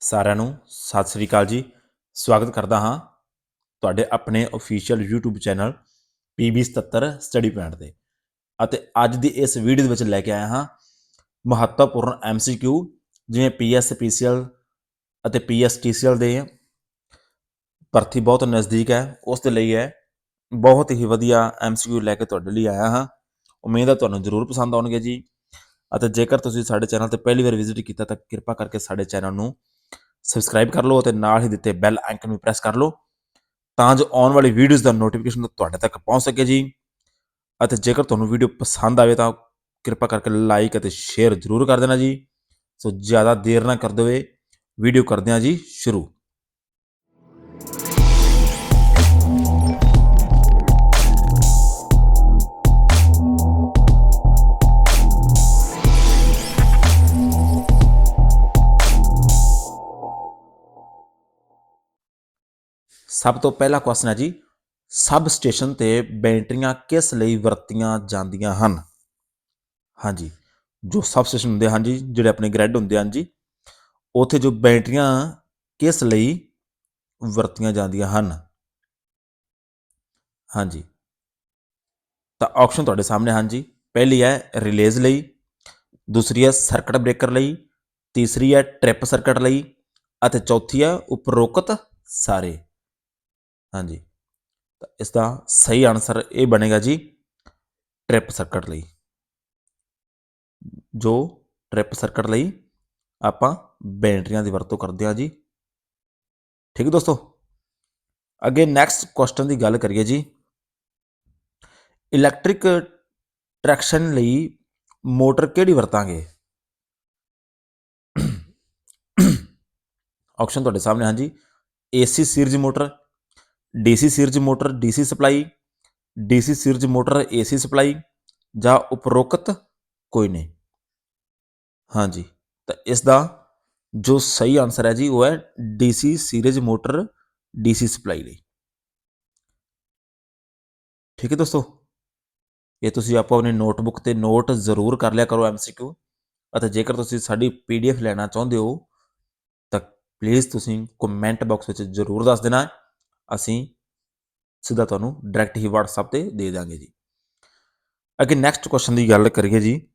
ਸਾਰਿਆਂ ਨੂੰ ਸਤਿ ਸ੍ਰੀ ਅਕਾਲ ਜੀ। ਸਵਾਗਤ ਕਰਦਾ ਹਾਂ ਤੁਹਾਡੇ ਆਪਣੇ official YouTube channel PB77 study point ਤੇ। ਅਤੇ ਅੱਜ ਦੀ ਇਸ ਵੀਡੀਓ ਦੇ ਵਿੱਚ ਲੈ ਕੇ ਆਇਆ ਹਾਂ ਮਹੱਤਵਪੂਰਨ MCQ ਜਿਵੇਂ PS PCL ਅਤੇ PS TCL ਦੇ ਭਰਤੀ ਬਹੁਤ ਨਜ਼ਦੀਕ ਹੈ। ਉਸ ਦੇ ਲਈ ਹੈ ਬਹੁਤ ਹੀ ਵਧੀਆ MCQ ਲੈ ਕੇ ਤੁਹਾਡੇ ਲਈ ਆਇਆ ਹਾਂ। ਉਮੀਦ ਹੈ ਤੁਹਾਨੂੰ ਜ਼ਰੂਰ ਪਸੰਦ ਆਉਣਗੇ ਜੀ। ਅਤੇ ਜੇਕਰ ਤੁਸੀਂ ਸਾਡੇ ਚੈਨਲ ਤੇ ਪਹਿਲੀ ਵਾਰ ਵਿਜ਼ਿਟ ਕੀਤਾ ਤਾਂ ਕਿਰਪਾ ਕਰਕੇ ਸਾਡੇ ਚੈਨਲ ਨੂੰ ਸਬਸਕ੍ਰਾਈਬ ਕਰ ਲਓ ਅਤੇ ਨਾਲ ਹੀ ਦਿੱਤੇ ਬੈਲ ਆਈਕਨ ਨੂੰ ਪ੍ਰੈਸ ਕਰ ਲਓ ਤਾਂ ਜੋ ਆਉਣ ਵਾਲੀ ਵੀਡੀਓਜ਼ ਦਾ ਨੋਟੀਫਿਕੇਸ਼ਨ ਤੁਹਾਡੇ ਤੱਕ ਪਹੁੰਚ ਸਕੇ ਜੀ। ਅਤੇ ਜੇਕਰ ਤੁਹਾਨੂੰ ਵੀਡੀਓ ਪਸੰਦ ਆਵੇ ਤਾਂ ਕਿਰਪਾ ਕਰਕੇ ਲਾਈਕ ਅਤੇ ਸ਼ੇਅਰ ਜ਼ਰੂਰ ਕਰ ਦੇਣਾ ਜੀ। ਸੋ ਜ਼ਿਆਦਾ ਦੇਰ ਨਾ ਕਰਦੇ ਹੋਏ ਵੀਡੀਓ ਕਰਦੇ ਹਾਂ ਜੀ ਸ਼ੁਰੂ। ਸਭ ਤੋਂ ਪਹਿਲਾ ਕੁਐਸਚਨ ਹੈ ਜੀ, ਸਬ ਸਟੇਸ਼ਨ ਤੇ ਬੈਟਰੀਆਂ ਕਿਸ ਲਈ ਵਰਤੀਆਂ ਜਾਂਦੀਆਂ ਹਨ? ਹਾਂਜੀ, ਜੋ ਸਬ ਸਟੇਸ਼ਨ ਹੁੰਦੇ ਹਨ ਜੀ, ਜਿਹੜੇ ਆਪਣੇ ਗ੍ਰਿਡ ਹੁੰਦੇ ਹਨ ਜੀ, ਉੱਥੇ ਜੋ ਬੈਟਰੀਆਂ ਕਿਸ ਲਈ ਵਰਤੀਆਂ ਜਾਂਦੀਆਂ ਹਨ? ਹਾਂਜੀ, ਤਾਂ ਆਪਸ਼ਨ ਤੁਹਾਡੇ ਸਾਹਮਣੇ ਹਨ ਜੀ, ਪਹਿਲੀ ਹੈ ਰਿਲੇਜ਼ ਲਈ, ਦੂਸਰੀ ਹੈ ਸਰਕਟ ਬ੍ਰੇਕਰ ਲਈ, ਤੀਸਰੀ ਹੈ ਟ੍ਰਿਪ ਸਰਕਟ ਲਈ, ਅਤੇ ਚੌਥੀ ਹੈ ਉਪਰੋਕਤ ਸਾਰੇ। ਹਾਂਜੀ ਤਾਂ ਇਸ ਦਾ ਸਹੀ ਆਨਸਰ ਇਹ ਬਣੇਗਾ ਜੀ ਟ੍ਰਿਪ ਸਰਕਟ ਲਈ ਜੋ ਟ੍ਰਿਪ ਸਰਕਟ ਲਈ ਆਪਾਂ ਬੈਟਰੀਆਂ ਦੀ ਵਰਤੋਂ ਕਰਦੇ ਹਾਂ ਜੀ ਠੀਕ ਹੈ ਦੋਸਤੋ ਅੱਗੇ ਨੈਕਸਟ ਕੁਐਸਚਨ ਦੀ ਗੱਲ ਕਰੀਏ ਜੀ ਇਲੈਕਟ੍ਰਿਕ ਟਰੈਕਸ਼ਨ ਲਈ ਮੋਟਰ ਕਿਹੜੀ ਵਰਤਾਂਗੇ ਆਪਸ਼ਨ ਤੁਹਾਡੇ ਸਾਹਮਣੇ ਹਾਂ ਜੀ AC series motor DC series motor, DC supply, DC series motor, AC supply ਜਾਂ ਉਪਰੋਕਤ ਕੋਈ ਨਹੀਂ। ਹਾਂਜੀ, ਤਾਂ ਇਸ ਦਾ ਜੋ ਸਹੀ ਆਨਸਰ ਹੈ ਜੀ, ਉਹ ਹੈ DC series motor, DC supply ਲਈ। ਠੀਕ ਹੈ ਦੋਸਤੋ? ਇਹ ਤੁਸੀਂ ਆਪੋ ਆਪਣੇ ਨੋਟਬੁੱਕ ਤੇ ਨੋਟ ਜ਼ਰੂਰ ਕਰ ਲਿਆ ਕਰੋ ਐਮਸੀਕਿਊ ਅਤੇ ਜੇਕਰ ਤੁਸੀਂ ਸਾਡੀ ਪੀਡੀਐਫ ਲੈਣਾ ਚਾਹੁੰਦੇ ਹੋ, ਤਾਂ ਪਲੀਜ਼ ਤੁਸੀਂ ਕਮੈਂਟ ਬਾਕਸ ਵਿੱਚ ਜ਼ਰੂਰ ਦੱਸ ਦੇਣਾ। ਅਸੀਂ ਸਿੱਧਾ ਤੁਹਾਨੂੰ ਡਾਇਰੈਕਟ ਹੀ WhatsApp ਤੇ ਦੇ ਦਾਂਗੇ ਜੀ। ਅੱਗੇ ਨੈਕਸਟ ਕੁਐਸਚਨ ਦੀ ਗੱਲ ਕਰੀਏ ਜੀ।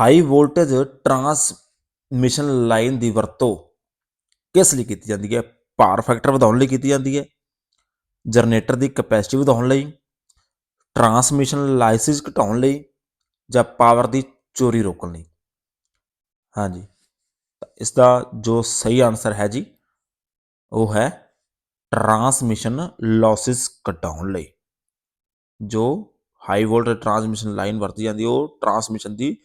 ਹਾਈ ਵੋਲਟੇਜ ਟਰਾਂਸਮਿਸ਼ਨ ਲਾਈਨ ਦੀ ਵਰਤੋਂ ਕਿਸ ਲਈ ਕੀਤੀ ਜਾਂਦੀ ਹੈ? ਪਾਵਰ ਫੈਕਟਰ ਵਧਾਉਣ ਲਈ ਕੀਤੀ ਜਾਂਦੀ ਹੈ। ਜਨਰੇਟਰ ਦੀ ਕਪੈਸਿਟੀ ਵਧਾਉਣ ਲਈ। ਟਰਾਂਸਮਿਸ਼ਨ ਲਾਈਸਿਸ ਘਟਾਉਣ ਲਈ ਜਾਂ ਪਾਵਰ ਦੀ ਚੋਰੀ ਰੋਕਣ ਲਈ? ਹਾਂਜੀ। ਇਸ ਦਾ ਜੋ ਸਹੀ ਆਨਸਰ ਹੈ ਜੀ, ਉਹ ਹੈ ਟਰਾਂਸਮਿਸ਼ਨ ਲਾਸਿਸ ਘਟਾਉਣ ਲਈ। ਜੋ ਹਾਈ ਵੋਲਟੇਜ ਟਰਾਂਸਮਿਸ਼ਨ ਲਾਈਨ ਵਰਤੀ ਜਾਂਦੀ, ਉਹ ਟਰਾਂਸਮਿਸ਼ਨ ਦੀ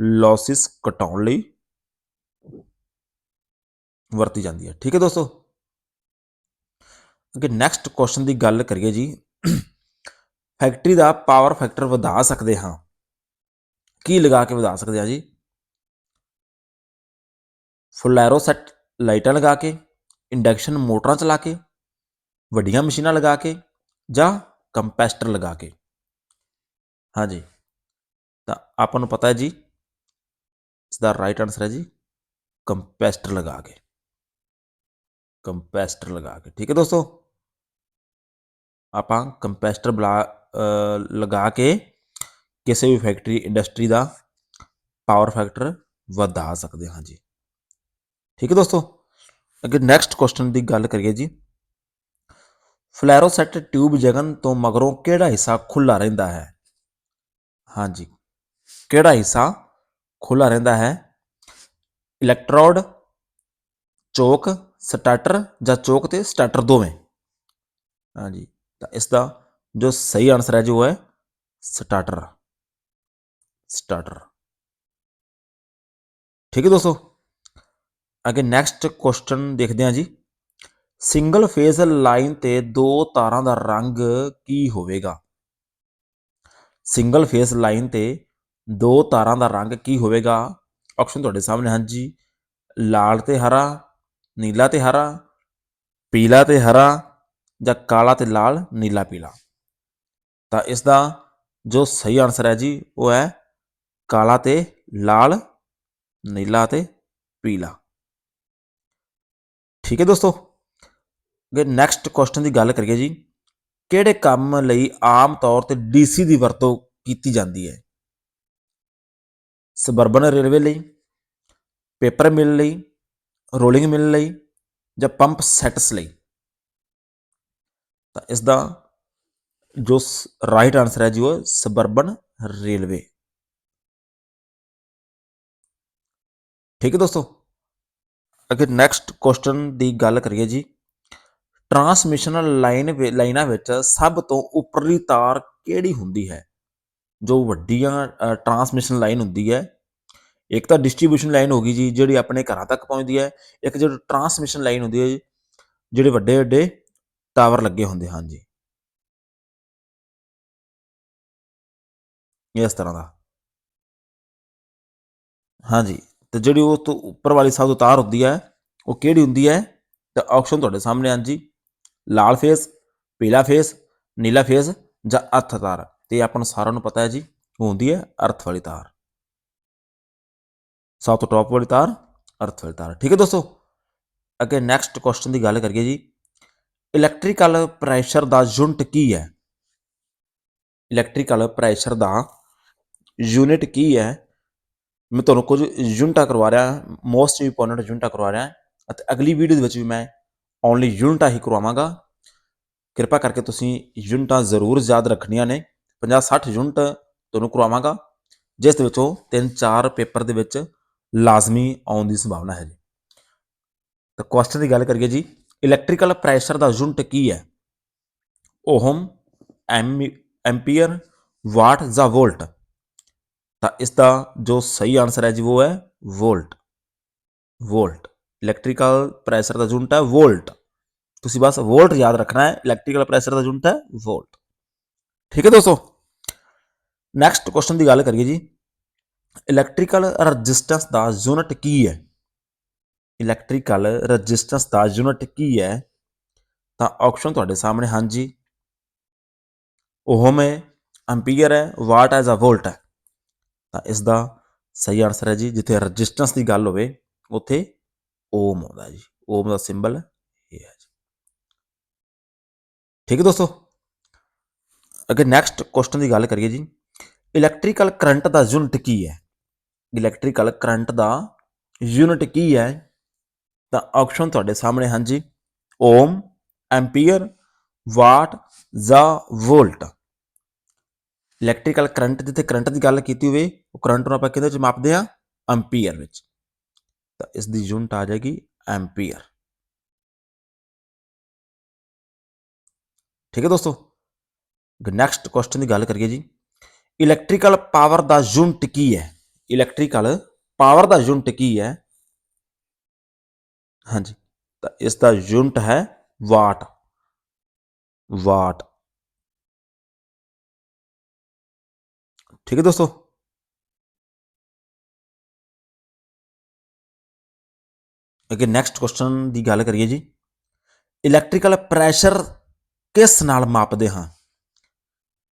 ਲਾਸਿਸ ਘਟਾਉਣ ਲਈ ਵਰਤੀ ਜਾਂਦੀ ਹੈ। ਠੀਕ ਹੈ ਦੋਸਤੋ? ਅੱਗੇ ਨੈਕਸਟ ਕੁਐਸਚਨ ਦੀ ਗੱਲ ਕਰੀਏ ਜੀ। ਫੈਕਟਰੀ ਦਾ ਪਾਵਰ ਫੈਕਟਰ ਵਧਾ ਸਕਦੇ ਹਾਂ। ਕੀ ਲਗਾ ਕੇ ਵਧਾ ਸਕਦੇ ਹਾਂ ਜੀ? ਫੁਲੈਰੋਸੈਟ ਲਾਈਟਾਂ ਲਗਾ ਕੇ, ਇੰਡਕਸ਼ਨ ਮੋਟਰਾਂ ਚਲਾ ਕੇ ਵੱਡੀਆਂ ਮਸ਼ੀਨਾਂ ਲਗਾ ਕੇ ਜਾਂ ਕੰਪੈਸਟਰ ਲਗਾ ਕੇ। ਹਾਂਜੀ ਤਾਂ ਆਪਾਂ ਨੂੰ ਪਤਾ ਹੈ ਜੀ ਇਸ ਦਾ ਰਾਈਟ ਆਨਸਰ ਹੈ ਜੀ, ਕੰਪੈਸਟਰ ਲਗਾ ਕੇ। ਕੰਪੈਸਟਰ ਲਗਾ ਕੇ। ਠੀਕ ਹੈ ਦੋਸਤੋ? ਆਪਾਂ ਕੰਪੈਸਟਰ ਬਲਾ ਲਗਾ ਕੇ ਕਿਸੇ ਵੀ ਫੈਕਟਰੀ, ਇੰਡਸਟਰੀ ਦਾ ਪਾਵਰ ਫੈਕਟਰ ਵਧਾ ਸਕਦੇ ਹਾਂ ਜੀ। ਠੀਕ ਹੈ ਦੋਸਤੋ? ਅੱਗੇ ਨੈਕਸਟ ਕੁਐਸਚਨ ਦੀ ਗੱਲ ਕਰੀਏ ਜੀ। ਫਲੈਰੋਸੈਟ ਟਿਊਬ ਜਗਨ ਤੋਂ ਮਗਰੋਂ ਕਿਹੜਾ ਹਿੱਸਾ ਖੁੱਲਾ ਰਹਿੰਦਾ ਹੈ ਹਾਂਜੀ ਕਿਹੜਾ ਹਿੱਸਾ ਖੁੱਲਾ ਰਹਿੰਦਾ ਹੈ ਇਲੈਕਟ੍ਰੋਡ ਚੋਕ ਸਟਾਰਟਰ ਜਾਂ ਚੋਕ ਤੇ ਸਟਾਰਟਰ ਦੋਵੇਂ ਹਾਂਜੀ ਤਾਂ ਇਸ ਦਾ ਜੋ ਸਹੀ ਆਨਸਰ ਹੈ ਜੋ ਹੈ ਸਟਾਰਟਰ ਸਟਾਰਟਰ ਠੀਕ ਹੈ ਦੋਸਤੋ ਅੱਗੇ ਨੈਕਸਟ ਕੁਐਸਚਨ ਦੇਖਦੇ ਹਾਂ ਜੀ ਸਿੰਗਲ ਫੇਜ਼ ਲਾਈਨ ਤੇ ਦੋ ਤਾਰਾਂ ਦਾ ਰੰਗ ਕੀ ਹੋਵੇਗਾ? ਸਿੰਗਲ ਫੇਜ਼ ਲਾਈਨ ਤੇ ਦੋ ਤਾਰਾਂ ਦਾ ਰੰਗ ਕੀ ਹੋਵੇਗਾ? ਆਪਸ਼ਨ ਤੁਹਾਡੇ ਸਾਹਮਣੇ ਹਨ ਜੀ ਲਾਲ ਤੇ ਹਰਾ, ਨੀਲਾ ਤੇ ਹਰਾ, ਪੀਲਾ ਤੇ ਹਰਾ ਜਾਂ ਕਾਲਾ ਤੇ ਲਾਲ, ਨੀਲਾ ਪੀਲਾ? ਤਾਂ ਇਸ ਦਾ ਜੋ ਸਹੀ ਆਨਸਰ ਹੈ ਜੀ, ਉਹ ਹੈ ਕਾਲਾ ਤੇ ਲਾਲ, ਨੀਲਾ ਤੇ ਪੀਲਾ। ਠੀਕ ਹੈ ਦੋਸਤੋ? ਅੱਗੇ ਨੈਕਸਟ ਕੁਐਸਚਨ ਦੀ ਗੱਲ ਕਰੀਏ ਜੀ, ਕਿਹੜੇ ਕੰਮ ਲਈ ਆਮ ਤੌਰ ਤੇ ਡੀਸੀ ਦੀ ਵਰਤੋਂ ਕੀਤੀ ਜਾਂਦੀ ਹੈ? ਸਬਰਬਨ ਰੇਲਵੇ ਲਈ ਪੇਪਰ ਮਿਲ ਲਈ ਰੋਲਿੰਗ ਮਿਲ ਲਈ ਜਾਂ ਪੰਪ ਸੈਟਸ ਲਈ? ਤਾਂ ਇਸ ਦਾ ਜੋ ਰਾਈਟ ਆਨਸਰ ਹੈ ਜੀ ਉਹ ਸਬਰਬਨ ਰੇਲਵੇ ਠੀਕ ਹੈ ਦੋਸਤੋ? ਅਗੇ ਨੈਕਸਟ ਕੁਐਸਚਨ ਦੀ ਗੱਲ ਕਰੀਏ ਜੀ ਟਰਾਂਸਮਿਸ਼ਨ ਲਾਈਨ ਲਾਈਨਾਂ ਵਿੱਚ ਸਭ ਤੋਂ ਉੱਪਰਲੀ ਤਾਰ ਕਿਹੜੀ ਹੁੰਦੀ ਹੈ? ਜੋ ਵੱਡੀਆਂ ਟਰਾਂਸਮਿਸ਼ਨ ਲਾਈਨ ਹੁੰਦੀ ਹੈ। ਇੱਕ ਤਾਂ ਡਿਸਟ੍ਰੀਬਿਊਸ਼ਨ ਲਾਈਨ ਹੋ ਗਈ ਜੀ ਜਿਹੜੀ ਆਪਣੇ ਘਰਾਂ ਤੱਕ ਪਹੁੰਚਦੀ ਹੈ। ਇੱਕ ਜਿਹੜੀ ਟਰਾਂਸਮਿਸ਼ਨ ਲਾਈਨ ਹੁੰਦੀ ਹੈ ਜੀ, ਜਿਹੜੇ ਵੱਡੇ ਵੱਡੇ ਟਾਵਰ ਲੱਗੇ ਹੁੰਦੇ ਹਨ ਜੀ। ਇਸ ਤਰ੍ਹਾਂ ਦਾ। ਹਾਂਜੀ ਤੇ ਜਿਹੜੀ ਉਹ ਤੋਂ ਉੱਪਰ ਵਾਲੀ ਸਭ ਤੋਂ ਤਾਰ ਹੁੰਦੀ ਹੈ ਉਹ ਕਿਹੜੀ ਹੁੰਦੀ ਹੈ? ਤਾਂ ਆਪਸ਼ਨ ਤੁਹਾਡੇ ਸਾਹਮਣੇ ਹਨ ਜੀ। ਲਾਲ ਫੇਸ ਪੀਲਾ ਫੇਸ ਨੀਲਾ ਫੇਸ ਜਾਂ ਅਰਥ ਤਾਰ। ਤੇ ਆਪਾਂ ਨੂੰ ਸਾਰਿਆਂ ਨੂੰ ਪਤਾ ਹੈ ਜੀ ਉਹ ਹੁੰਦੀ ਹੈ ਅਰਥ ਵਾਲੀ ਤਾਰ। ਸਭ ਤੋਂ ਟੌਪ ਵਾਲੀ ਤਾਰ, ਅਰਥ ਵਾਲੀ ਤਾਰ। ਠੀਕ ਹੈ ਦੋਸਤੋ, ਅੱਗੇ ਨੈਕਸਟ ਕੁਐਸਚਨ ਦੀ ਗੱਲ ਕਰੀਏ ਜੀ। ਇਲੈਕਟ੍ਰੀਕਲ ਪ੍ਰੈਸ਼ਰ ਦਾ ਯੂਨਿਟ ਕੀ ਹੈ? ਇਲੈਕਟ੍ਰੀਕਲ ਪ੍ਰੈਸ਼ਰ ਦਾ ਯੂਨਿਟ ਕੀ ਹੈ? ਮੈਂ ਤੁਹਾਨੂੰ ਕੁਝ ਯੂਨਿਟਾਂ ਕਰਵਾ ਰਿਹਾ ਮੋਸਟ ਇੰਪੋਰਟੈਂਟ ਯੂਨਿਟਾਂ ਕਰਵਾ ਰਿਹਾ, ਅਤੇ ਅਗਲੀ ਵੀਡੀਓ ਦੇ ਵਿੱਚ ਵੀ ਮੈਂ ਓਨਲੀ ਯੂਨਿਟਾਂ ਹੀ ਕਰਵਾਵਾਂਗਾ। ਕਿਰਪਾ ਕਰਕੇ ਤੁਸੀਂ ਯੂਨਿਟਾਂ ਜ਼ਰੂਰ ਯਾਦ ਰੱਖਣੀਆਂ ਨੇ। 50 60 ਯੂਨਿਟ ਤੁਹਾਨੂੰ ਕਰਵਾਵਾਂਗਾ, ਜਿਸ ਦੇ ਵਿੱਚੋਂ 3-4 ਪੇਪਰ ਦੇ ਵਿੱਚ ਲਾਜ਼ਮੀ ਆਉਣ ਦੀ ਸੰਭਾਵਨਾ ਹੈ ਜੀ। ਤਾਂ ਕੁਐਸਚਨ ਦੀ ਗੱਲ ਕਰੀਏ ਜੀ ਇਲੈਕਟ੍ਰੀਕਲ ਪ੍ਰੈਸ਼ਰ ਦਾ ਯੂਨਿਟ ਕੀ ਹੈ? ਓਹਮ ਐਮਪੀਅਰ ਵਾਟ ਜਾਂ ਵੋਲਟ ਤਾਂ ਇਸ ਦਾ ਜੋ ਸਹੀ ਆਨਸਰ ਹੈ ਜੀ, ਉਹ ਹੈ ਵੋਲਟ ਵੋਲਟ ਇਲੈਕਟ੍ਰੀਕਲ ਪ੍ਰੈਸ਼ਰ ਦਾ ਯੂਨਿਟ ਹੈ ਵੋਲਟ ਤੁਸੀਂ ਬਸ ਵੋਲਟ ਯਾਦ ਰੱਖਣਾ ਹੈ ਇਲੈਕਟ੍ਰੀਕਲ ਪ੍ਰੈਸ਼ਰ ਦਾ ਯੂਨਿਟ ਹੈ ਵੋਲਟ ਠੀਕ ਹੈ ਦੋਸਤੋ? ਨੈਕਸਟ ਕੁਐਸਚਨ ਦੀ ਗੱਲ ਕਰੀਏ ਜੀ। ਇਲੈਕਟ੍ਰੀਕਲ ਰੈਜ਼ਿਸਟੈਂਸ ਦਾ ਯੂਨਿਟ ਕੀ ਹੈ? ਇਲੈਕਟ੍ਰੀਕਲ ਰੈਜ਼ਿਸਟੈਂਸ ਦਾ ਯੂਨਿਟ ਕੀ ਹੈ? ਤਾਂ ਆਪਸ਼ਨ ਤੁਹਾਡੇ ਸਾਹਮਣੇ ਹਨ ਜੀ ਓਹਮ ਹੈ ਐਂਪੀਅਰ ਹੈ ਵਾਟ ਐਜ਼ ਅ ਵੋਲਟ ਹੈ। ਤਾਂ ਇਸ ਦਾ ਸਹੀ ਆਨਸਰ ਹੈ ਜੀ, ਜਿੱਥੇ ਰੈਜ਼ਿਸਟੈਂਸ ਦੀ ਗੱਲ ਹੋਵੇ, ਉੱਥੇ ਓਮ ਆਉਂਦਾ ਜੀ ਓਮ ਦਾ ਸਿੰਬਲ ਇਹ ਹੈ ਜੀ ਠੀਕ ਹੈ ਦੋਸਤੋ ਅੱਗੇ ਨੈਕਸਟ ਕੁਐਸਚਨ ਦੀ ਗੱਲ ਕਰੀਏ ਜੀ ਇਲੈਕਟ੍ਰੀਕਲ ਕਰੰਟ ਦਾ ਯੂਨਿਟ ਕੀ ਹੈ ਇਲੈਕਟ੍ਰੀਕਲ ਕਰੰਟ ਦਾ ਯੂਨਿਟ ਕੀ ਹੈ ਤਾਂ ਆਪਸ਼ਨ ਤੁਹਾਡੇ ਸਾਹਮਣੇ ਹਨ ਜੀ ਓਮ ਐਂਪੀਅਰ ਵਾਟ ਜਾਂ ਵੋਲਟ ਇਲੈਕਟ੍ਰੀਕਲ ਕਰੰਟ ਜਿੱਥੇ ਕਰੰਟ ਦੀ ਗੱਲ ਕੀਤੀ ਹੋਵੇ ਉਹ ਕਰੰਟ ਨੂੰ ਆਪਾਂ ਕਿਹਦੇ ਵਿੱਚ ਮਾਪਦੇ ਆ ਐਂਪੀਅਰ ਵਿੱਚ ਤਾਂ ਇਸ ਦੀ ਯੂਨਿਟ ਆ ਜਾਏਗੀ ਐਮਪੀਅਰ ਠੀਕ ਹੈ ਦੋਸਤੋ ਨੈਕਸਟ ਕੁਐਸਚਨ ਦੀ ਗੱਲ ਕਰੀਏ ਜੀ। ਇਲੈਕਟ੍ਰੀਕਲ ਪਾਵਰ ਦਾ ਯੂਨਿਟ ਕੀ ਹੈ? ਇਲੈਕਟ੍ਰੀਕਲ ਪਾਵਰ ਦਾ ਯੂਨਿਟ ਕੀ ਹੈ? ਹਾਂਜੀ, ਤਾਂ ਇਸ ਦਾ ਯੂਨਿਟ ਹੈ ਵਾਟ। ਵਾਟ। ਠੀਕ ਹੈ ਦੋਸਤੋ ਅੱਗੇ ਨੈਕਸਟ ਕੁਐਸਚਨ ਦੀ ਗੱਲ ਕਰੀਏ ਜੀ। ਇਲੈਕਟ੍ਰੀਕਲ ਪ੍ਰੈਸ਼ਰ ਕਿਸ ਨਾਲ ਮਾਪਦੇ ਹਾਂ?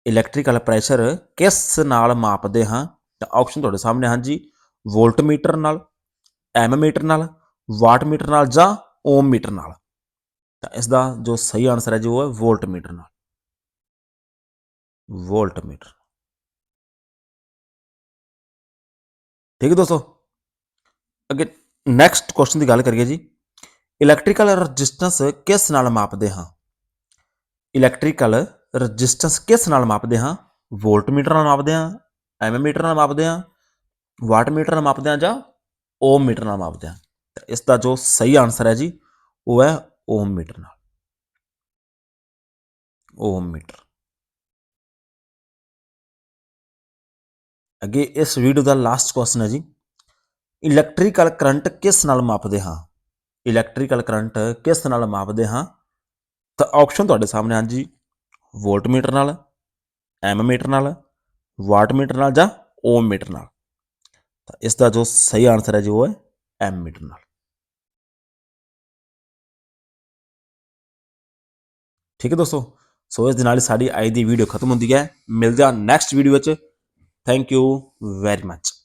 ਇਲੈਕਟ੍ਰੀਕਲ ਪ੍ਰੈਸ਼ਰ ਕਿਸ ਨਾਲ ਮਾਪਦੇ ਹਾਂ? ਤਾਂ ਆਪਸ਼ਨ ਤੁਹਾਡੇ ਸਾਹਮਣੇ ਹਨ ਜੀ। ਵੋਲਟਮੀਟਰ ਨਾਲ ਐਮਮੀਟਰ ਨਾਲ ਵਾਟਮੀਟਰ ਨਾਲ ਜਾਂ ਓਮ ਮੀਟਰ ਨਾਲ। ਤਾਂ ਇਸ ਦਾ ਜੋ ਸਹੀ ਆਨਸਰ ਹੈ ਜੀ ਉਹ ਹੈ ਵੋਲਟਮੀਟਰ ਨਾਲ। ਵੋਲਟਮੀਟਰ ਠੀਕ ਹੈ ਦੋਸਤੋ? ਅੱਗੇ ਨੈਕਸਟ ਕੁਐਸਚਨ ਦੀ ਗੱਲ ਕਰੀਏ ਜੀ। ਇਲੈਕਟ੍ਰੀਕਲ ਰੈਜ਼ਿਸਟੈਂਸ ਕਿਸ ਨਾਲ ਮਾਪਦੇ ਹਾਂ? ਇਲੈਕਟ੍ਰੀਕਲ ਰੈਜ਼ਿਸਟੈਂਸ ਕਿਸ ਨਾਲ ਮਾਪਦੇ ਹਾਂ? ਵੋਲਟ ਮੀਟਰ ਨਾਲ ਮਾਪਦੇ ਹਾਂ ਐਮਮੀਟਰ ਨਾਲ ਮਾਪਦੇ ਹਾਂ ਵਾਟਮੀਟਰ ਨਾਲ ਮਾਪਦੇ ਹਾਂ ਜਾਂ ਓਮ ਮੀਟਰ ਨਾਲ ਮਾਪਦੇ ਹਾਂ? ਤਾਂ ਇਸ ਦਾ ਜੋ ਸਹੀ ਆਨਸਰ ਹੈ ਜੀ, ਉਹ ਹੈ ਓਮ ਮੀਟਰ ਨਾਲ। Ohm meter. ਅੱਗੇ ਇਸ ਵੀਡੀਓ ਦਾ ਲਾਸਟ ਕੁਐਸਚਨ ਹੈ ਜੀ। ਇਲੈਕਟ੍ਰੀਕਲ ਕਰੰਟ ਕਿਸ ਨਾਲ ਮਾਪਦੇ ਹਾਂ? ਇਲੈਕਟ੍ਰੀਕਲ ਕਰੰਟ ਕਿਸ ਨਾਲ ਮਾਪਦੇ ਹਾਂ? ਤਾਂ ਆਪਸ਼ਨ ਤੁਹਾਡੇ ਸਾਹਮਣੇ ਹਨ ਜੀ ਵੋਲਟਮੀਟਰ ਨਾਲ ਐਮਮੀਟਰ ਨਾਲ ਵਾਟਮੀਟਰ ਨਾਲ ਜਾਂ ਓਮ ਮੀਟਰ ਨਾਲ। ਤਾਂ ਇਸ ਦਾ ਜੋ ਸਹੀ ਆਨਸਰ ਹੈ ਜੀ ਉਹ ਹੈ ਐਮ ਮੀਟਰ ਨਾਲ। ਠੀਕ ਹੈ ਦੋਸਤੋ, ਸੋ ਇਸ ਦੇ ਨਾਲ ਹੀ ਸਾਡੀ ਅੱਜ ਦੀ ਵੀਡੀਓ ਖਤਮ ਹੁੰਦੀ ਹੈ। ਮਿਲਦੇ ਹਾਂ ਨੈਕਸਟ ਵੀਡੀਓ ਵਿੱਚ ਥੈਂਕ ਯੂ ਵੈਰੀ ਮੱਚ